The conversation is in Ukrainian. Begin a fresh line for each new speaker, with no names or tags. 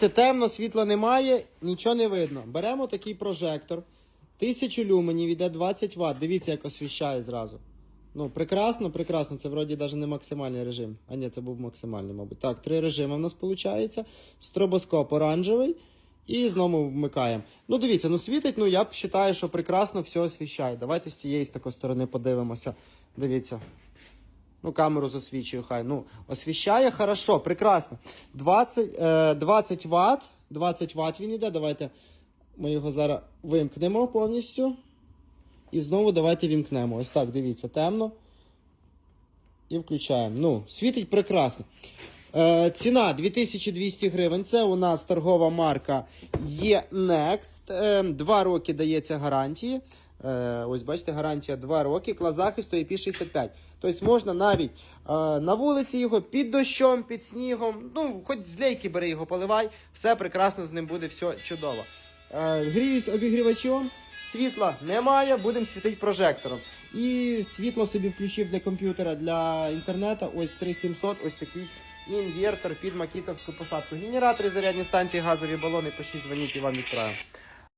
Це темно, світла немає, нічого не видно. Беремо такий прожектор. 1000 люменів, іде 20 Вт. Дивіться, як освіщає зразу. Ну, прекрасно, прекрасно. Це вроді навіть не максимальний режим. А ні, це був максимальний, мабуть. Так, три режими в нас виходить. Стробоскоп оранжевий. І знову вмикаємо. Ну, дивіться, ну світить, ну я б вважаю, що прекрасно все освіщає. Давайте з цієї з такої сторони подивимося. Дивіться. Ну, камеру засвічую, хай. Ну, освіщає хорошо, прекрасно. 20, е, 20 Вт. 20 Вт він іде. Давайте ми його зараз вимкнемо повністю. І знову давайте вімкнемо. Ось так, дивіться, темно. І включаємо. Ну, світить прекрасно. Е, ціна 2200 гривень. Це у нас торгова марка E-Next. Е, два роки дається гарантії. Е, ось бачите, гарантія 2 роки. Клас захисту IP65. Тобто можна навіть е, на вулиці його під дощом, під снігом. Ну, хоч з лейки бери його, поливай, все прекрасно з ним буде, все чудово. Е, гріюсь обігрівачом. Світла немає, будемо світити прожектором. І світло собі включив для комп'ютера, для інтернету. Ось 3700, ось такий інвертор під макітовську посадку. Генератори, зарядні станції, газові балони, пишіть, дзвоніть і вам відправимо.